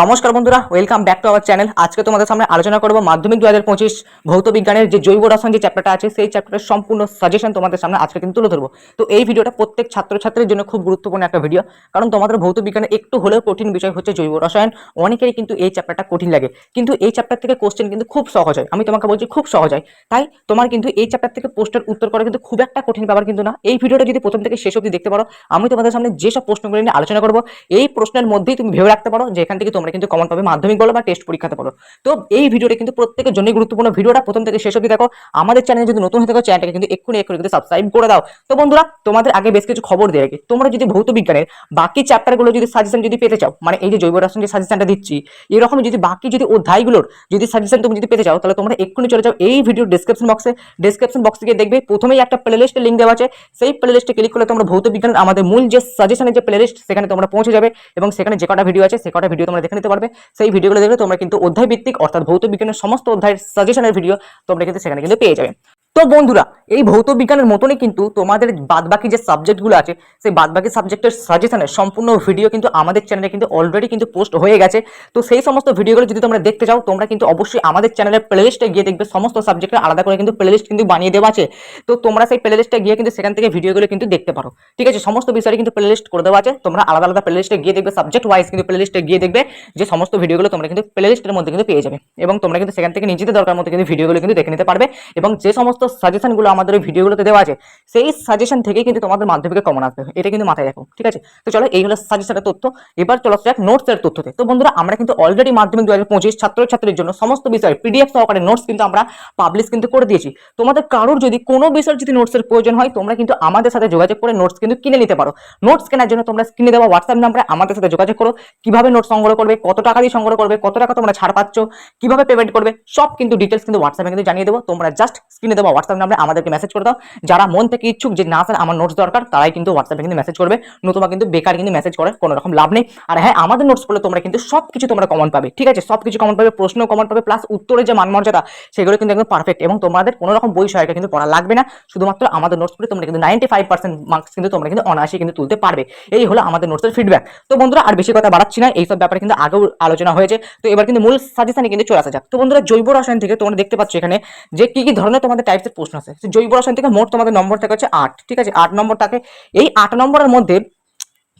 নমস্কার বন্ধুরা welcome back to our channel আজকে তোমাদের সামনে আলোচনা করব মাধ্যমিক দু হাজার পঁচিশ ভৌত বিজ্ঞানের যে জৈব রসায়ন যে চ্যাপ্টারটা আছে, সেই চ্যাপ্টারের সম্পূর্ণ সাজেশন তোমাদের সামনে আজকে কিন্তু তুলে ধরবো। তো এই ভিডিওটা প্রত্যেক ছাত্রছাত্রীর জন্য খুব গুরুত্বপূর্ণ একটা ভিডিও কারণ তোমাদের ভৌত বিজ্ঞানের একটু হলেও কঠিন বিষয় হচ্ছে জৈব রসায়ন। অনেকেরই কিন্তু এই চ্যাপ্টারটা কঠিন লাগে। কিন্তু এই চ্যাপ্টার থেকে কোশ্চেন কিন্তু খুব সহজ হয়। আমি তোমাকে বলছি খুব সহজ হয়। তাই তোমার কিন্তু এই চ্যাপ্টার থেকে পোস্টের উত্তর করা কিন্তু খুব একটা কঠিন ব্যাপার কিন্তু না। এই ভিডিওটা যদি প্রথম থেকে শেষ অবধি দেখতে পারো, আমি তোমাদের সামনে যেসব প্রশ্নগুলো নিয়ে আলোচনা করব, এই প্রশ্নের মধ্যেই তুমি ভেবে রাখতে পারো যে এখান থেকে তোমরা কিন্তু কমন পাবে। মাধ্যমিক বলো বা টেস্ট পরীক্ষাতে বলো তো এই ভিডিওটা কিন্তু প্রত্যেকের জন্যই গুরুত্বপূর্ণ। ভিডিওটা প্রথম থেকে শেষ অবধি দেখো। আমাদের চ্যানেলে যদি নতুন হয়ে থাকো চ্যানেলটাকে কিন্তু এক্ষুনি এক্ষুনি কিন্তু সাবস্ক্রাইব করে দাও। তো বন্ধুরা, তোমাদের আগে বেশ কিছু খবর দিয়ে রাখি। তোমরা যদি ভৌত বিজ্ঞানের বাকি চ্যাপ্টারগুলো যদি সাজেশন যদি পেতে চাও মানে এই যে জৈব রসায়ন যে সাজেশনটা দিচ্ছি, এরকম যদি বাকি যদি অধ্যায়গুলোর যদি সাজেশন তুমি যদি পেতে চাও, তাহলে তোমরা এক্ষুনি চলে যাও এই ভিডিও ডিসক্রিপশন বক্সে ডিসক্রিপশন বক্স থেকে দেখবে। প্রথমেই একটা প্লে প্লেলিস্টের লিঙ্ক দেওয়া আছে। সেই প্লেলিস্টে ক্লিক করলে তোমরা ভৌত বিজ্ঞান আমাদের মূল যে সাজেশনের যে প্লেলিস্ট সেখানে তোমরা পৌঁছে যাবে এবং সেখানে যে কটা ভিডিও আছে, সে কটা ভিডিও তোমরা দেখে নিতে পারবে। সেই ভিডিওগুলো দেখলে তোমরা কিন্তু অধ্যায় ভিত্তিক অর্থাৎ ভৌত বিজ্ঞানের সমস্ত অধ্যায়ের সাজেশনের ভিডিও তোমরা কিন্তু সেখানে কিন্তু পেয়ে যাবে। তো বন্ধুরা, এই ভৌত বিজ্ঞানের মতনই কিন্তু তোমাদের বাদবাকি যে সাবজেক্টগুলো আছে, সেই বাদবাকি সাবজেক্টের সাজেশনের সম্পূর্ণ ভিডিও কিন্তু আমাদের চ্যানেলে কিন্তু অলরেডি কিন্তু পোস্ট হয়ে গেছে। তো সেই সমস্ত ভিডিওগুলো যদি তোমরা দেখতে চাও, তোমরা কিন্তু অবশ্যই আমাদের চ্যানেলের প্লেলিস্টে গিয়ে দেখবে, সমস্ত সাবজেক্টের আলাদা করে কিন্তু প্লেলিস্ট কিন্তু বানিয়ে দেওয়া আছে। তো তোমরা সেই প্লেলিস্টে গিয়ে কিন্তু সেখান থেকে ভিডিওগুলো কিন্তু দেখতে পারো। ঠিক আছে, সমস্ত বিষয়ে কিন্তু প্লেলিস্ট করে দেওয়া আছে। তোমরা আলাদা আলাদা প্লেলিস্টে গিয়ে দেখবে সাবজেক্ট ওয়াইজ কিন্তু প্লেলিস্টে গিয়ে দেখবে যে সমস্ত ভিডিওগুলো তোমরা কিন্তু প্লেলিস্টের মধ্যে কিন্তু পেয়ে যাবে। এবং তোমরা কিন্তু সেখান থেকে নিজেদের দরকার মতো কিন্তু ভিডিওগুলো কিন্তু দেখে নিতে পারবে। এবং যে সমস্ত সাজেশনগুলো আমাদের ভিডিওগুলোতে দেওয়া আছে, সেই সাজেশন থেকে কিন্তু তোমাদের মাধ্যমিকে কমন আসবে এটা কিন্তু মাথায় রাখো, ঠিক আছে? তো চলো, এই হলো সাজেশনের তথ্য। এবার চলো এক নোটসের তথ্যতে। তো বন্ধুরা, আমরা কিন্তু অলরেডি মাধ্যমিক দু হাজার পঁচিশ, ছাত্রছাত্রীর জন্য সমস্ত বিষয় পিডিএফ সহকারে নোটস কিন্তু আমরা পাবলিশ কিন্তু করে দিয়েছি। তোমাদের কারোর যদি কোনো বিষয়ের যদি নোটসের প্রয়োজন হয়, তোমরা কিন্তু আমাদের সাথে যোগাযোগ করে নোটস কিন্তু কিনে নিতে পারো। নোটস কেনার জন্য তোমরা স্ক্রিনে দেওয়া হোয়াটসঅ্যাপ নাম্বারে আমাদের সাথে যোগাযোগ করো। কীভাবে নোট সংগ্রহ করবে, কত টাকা দিয়ে সংগ্রহ করবে, কত টাকা তোমরা ছাড় পাচ্ছ, কীভাবে পেমেন্ট করবে, সব কিন্তু ডিটেলস কিন্তু হোয়াটসঅ্যাপে কিন্তু জানিয়ে দেবো। তোমরা জাস্ট স্ক্রিনে দেওয়া হোয়াটসঅ্যাপ নাম্বারে আমাদেরকে মেসেজ করে দাও। যারা মন থেকে ইচ্ছুক যে না স্যার, আমার নোটস দরকার, তারাই কিন্তু হোয়াটসঅ্যাপে কিন্তু মেসেজ করবে। নতুবা কিন্তু বেকার কিন্তু মেসেজ করে, কোনো রকম লাভ নেই। আর হ্যাঁ আমাদের নোটস করলে তোমরা কিন্তু সব কিছু তোমরা কমন পাবে, ঠিক আছে? সব কিছু কমন পাবে, প্রশ্ন কমন পাবে প্লাস উত্তরের যে মানমর্যাদা, সেগুলো কিন্তু একদম পারফেক্ট এবং তোমাদের কোনো রকম বই সহায়তা কিন্তু পড়া লাগবে না। শুধুমাত্র আমাদের নোটস করে তোমরা কিন্তু নাইনটি ফাইভ পার্সেন্ট মার্কস কিন্তু তোমরা কিন্তু অনায়াসে কিন্তু তুলতে পারবে। এই হলো আমাদের নোটসের ফিডব্যাক তো বন্ধুরা, আর বেশি কথা বাড়াচ্ছি না, এইসব ব্যাপারে কিন্তু আগেও আলোচনা হয়েছে। তো এবার কিন্তু মূল সাজেশনে কিন্তু চলে আসা যাক। তো বন্ধুরা, জৈব রসায়ন থেকে তোমরা দেখতে পাচ্ছ এখানে যে কি কি ধরনের তোমাদের টাইপসের প্রশ্ন আছে। জৈব রসায়ন থেকে মোট তোমাদের নম্বর থাকে হচ্ছে আট, ঠিক আছে? আট নম্বর থাকে এই আট নম্বরের মধ্যে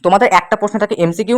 তোমাদের একটা প্রশ্ন থাকে এমসিকিউ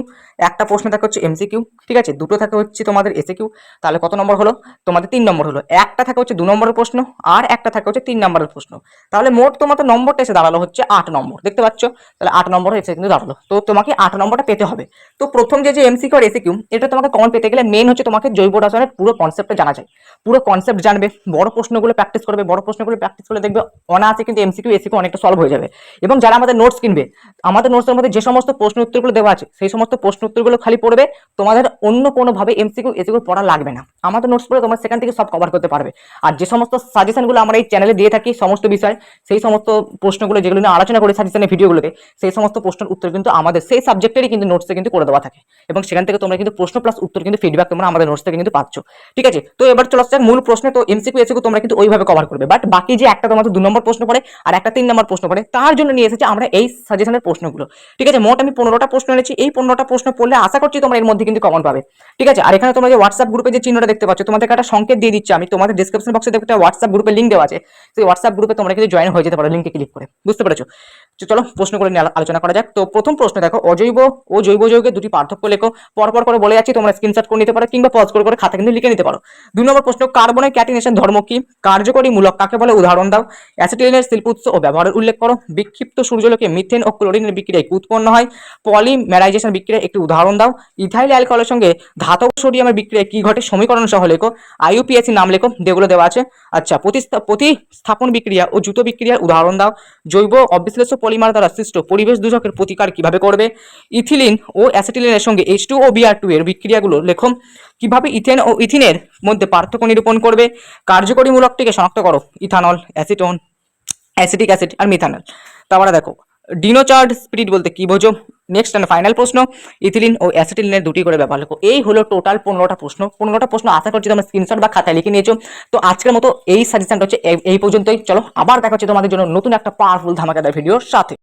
একটা প্রশ্ন থাকে হচ্ছে এমসিকিউ ঠিক আছে? দুটো থাকে হচ্ছে তোমাদের এসিকিউ তাহলে কত নম্বর হলো? তোমাদের তিন নম্বর হলো। একটা থাকে হচ্ছে দু নম্বরের প্রশ্ন, আর একটা থাকে হচ্ছে তিন নম্বরের প্রশ্ন। তাহলে মোট তোমাদের নম্বরটা এসে দাঁড়াল হচ্ছে আট নম্বর, দেখতে পাচ্ছ? তাহলে আট নম্বর এসে কিন্তু দাঁড়াল। তো তোমাকে আট নম্বরটা পেতে হবে। তো প্রথম যে যে এমসিকিউ আর এসিকিউ এটা তোমাকে কমন পেতে গেলে মেন হচ্ছে তোমাকে জৈব রসায়নের পুরো কনসেপ্টটা জানা যায়। পুরো কনসেপ্ট জানবে, বড় প্রশ্নগুলো প্র্যাকটিস করবে, বড় প্রশ্নগুলো প্র্যাকটিস করলে দেখবে অনায়াসে কিন্তু এমসিকিউ এসিকিউ অনেকটা সলভ হয়ে যাবে। এবং যারা আমাদের নোটস কিনবে, আমাদের নোটসের মধ্যে যে সমস্ত প্রশ্ন উত্তরগুলো দেওয়া আছে, সেই সমস্ত প্রশ্ন উত্তরগুলো খালি পড়বে, তোমাদের অন্য কোনোভাবে এমসিকিউ এসিকিউ পড়া লাগবে না। আমাদের নোটস পড়ে তোমরা সেখান থেকে সব কভার করতে পারবে। আর যে সমস্ত সাজেশনগুলো আমরা এই চ্যানেলে দিয়ে থাকি, সমস্ত বিষয়, সেই সমস্ত প্রশ্নগুলো যেগুলো নিয়ে আলোচনা করি সাজেশনের ভিডিওগুলোতে সেই সমস্ত প্রশ্নের উত্তর কিন্তু আমাদের, সেই সাবজেক্টেরই কিন্তু নোটসে কিন্তু করে দেওয়া থাকে। এবং সেখান থেকে তোমরা কিন্তু প্রশ্ন প্লাস উত্তর কিন্তু ফিডব্যাক তোমরা আমাদের নোটস থেকে কিন্তু পাচ্ছ। ঠিক আছে? তো এবার চলে আসছে মূল প্রশ্নে। তো এমসিকিউ এসিকিউ তোমরা কিন্তু ওইভাবে কভার করবে। বাট বাকি যে একটা তোমাদের দু নম্বর প্রশ্ন পড়ে, আর একটা তিন নম্বর প্রশ্ন পড়ে, তার জন্য নিয়ে এসেছে আমরা এই সাজেশনের প্রশ্নগুলো। ঠিক আছে? মোট আমি পনেরোটা প্রশ্ন এনেছি, এই পনেরোটা প্রশ্ন পড়লে আশা করছি তোমরা এর মধ্যে কিন্তু কমন পাবে। ঠিক আছে? আর এখানে তোমার যে হোয়াটসঅ্যাপ গ্রুপে যে চিহ্নটা দেখতে পাচ্ছ তোমাদের একটা সংকেত দিয়ে দিচ্ছি আমি। তোমাদের ডিসক্রিপশন বক্সে দেখতে হোয়াটসঅ্যাপ গ্রুপে লিঙ্ক দেওয়া আছে। সেই হোয়াটসঅ্যাপ গ্রুপে তোমরা কিন্তু জয়েন হয়ে যেতে পারো লিঙ্কে ক্লিক করে। বুঝতে পেরেছ? চলো প্রশ্ন করে নিয়ে আলোচনা করা যাক। তো প্রথম প্রশ্ন দেখো, অজৈব ও জৈব যৌগের দুটি পার্থক্য লেখো। পরপর করে বলে যাচ্ছি, তোমরা স্ক্রিনশট করে নিতে পারো কিংবা পজ করে করে খাতা কিন্তু লিখে নিতে পারো। দুই নম্বর প্রশ্ন কার্বনের ক্যাটিনেশন ধর্ম কি? কার্যকরী মূলক কাকে বলে? উদাহরণ দাও। অ্যাসিটিলিনের শিল্প উৎস ও ব্যবহারের উল্লেখ করো। বিক্ষিপ্ত সূর্যলোকে মিথেন ও ক্লোরিনের বিক্রিয়ায় উৎপন্ন হয়। পলিমেরাইজেশন বিক্রিয়ায় একটি উদাহরণ দাও। ইথাইল অ্যালকোহলের সঙ্গে ধাতব সোডিয়ামের বিক্রিয়ায় কি ঘটে? সমীকরণ সহ লেখো। আইইউপিএসসি নাম লেখো, যেগুলো দেওয়া আছে। আচ্ছা প্রতিস্থা- প্রতিস্থাপন বিক্রিয়া ও জুতো বিক্রিয়ার উদাহরণ দাও। জৈব অবিশ্লেষ্য পলিমার দ্বারা সৃষ্ট পরিবেশ দূষকের প্রতিকার কীভাবে করবে? ইথিলিন ও অ্যাসিটিলিনের সঙ্গে এইচ টু ও বিআর টু এর বিক্রিয়াগুলো লেখম। কীভাবে ইথেন ও ইথিনের মধ্যে পার্থক্য নিরূপণ করবে? কার্যকরী মূলকটিকে শনাক্ত করো। ইথানল, অ্যাসিটোন, অ্যাসিটিক অ্যাসিড আর মিথানল। তারপরে দেখো ডিনোচার্ড স্পিরিট বলতে কি বোঝো? নেক্সট অ্যান্ড ফাইনাল প্রশ্ন, ইথিলিন ও অ্যাসিটিলিনের দুটি করে ব্যাপার লেখো। এই হলো টোটাল পনেরোটা প্রশ্ন। পনেরোটা প্রশ্ন আশা করছি তোমরা স্ক্রিনশট বা খাতায় লিখে নিয়েছো। তো আজকের মতো এই সাজেশনটা হচ্ছে এই পর্যন্তই। চলো, আবার দেখা হচ্ছে তোমাদের জন্য নতুন একটা পাওয়ারফুল ধামাকাদার ভিডিওর সাথে।